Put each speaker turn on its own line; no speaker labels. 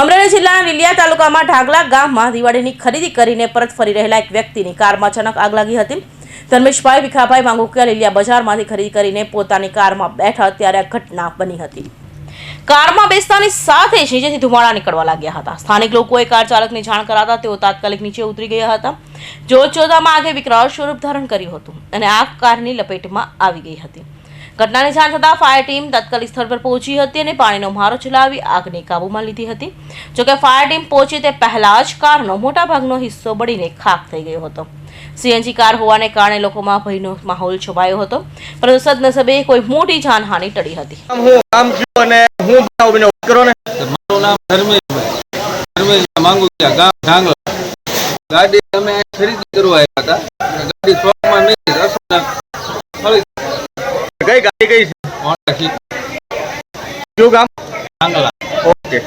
અમરેલી જિલ્લાના લીલિયા તાલુકામાં ઢાગલા ગામમાં દિવાળીની ખરીદી કરીને પરત ફરી રહેલા એક વ્યક્તિની કારમાં અચાનક આગ લાગી હતી. ધર્મેશભાઈ ભીખાભાઈ માંગુકિયા લીલિયા બજારમાંથી ખરીદી કરીને પોતાની કારમાં બેઠા ત્યારે આ ઘટના બની હતી. કારમાં બેસતાની સાથે જ નીચેથી ધુમાડા નીકળવા લાગ્યા હતા. સ્થાનિક લોકોએ કાર ચાલકને જાણ કરાતા તેઓ તાત્કાલિક નીચે ઉતરી ગયા હતા. જોત જોતામાં આગે વિકરાળ સ્વરૂપ ધારણ કર્યું હતું અને આગ કારની લપેટમાં આવી ગઈ હતી. ઘટનાની જાણ થતાં ફાયર ટીમ તાત્કાલિક સ્થળ પર પહોંચી હતી અને પાણીનો મારો ચલાવી આગને કાબૂમાં લીધી હતી. જોકે ફાયર ટીમ પહોંચી તે પહેલા જ કારનો મોટાભાગનો હિસ્સો બળીને ખાખ થઈ ગયો હતો. સીએનજી કાર હોવાને કારણે લોકોમાં ભયનો માહોલ છવાયો હતો. પરંતુ સદનસીબે કોઈ મોટી જાનહાનિ ટળી હતી.
હું કામ થયું અને હું બનાવ બન્યો કરો ને.
મારું નામ ધર્મેશભાઈ ધર્મેશભાઈ માંગુ ગામ ઢાંગલા. ગાડી અમે ખરીદી કરવા આવ્યા હતા. ગાડી શોપમાં નહીં રસોડા
કઈ ગાડી કઈ છે? શું કામ
ઓકે.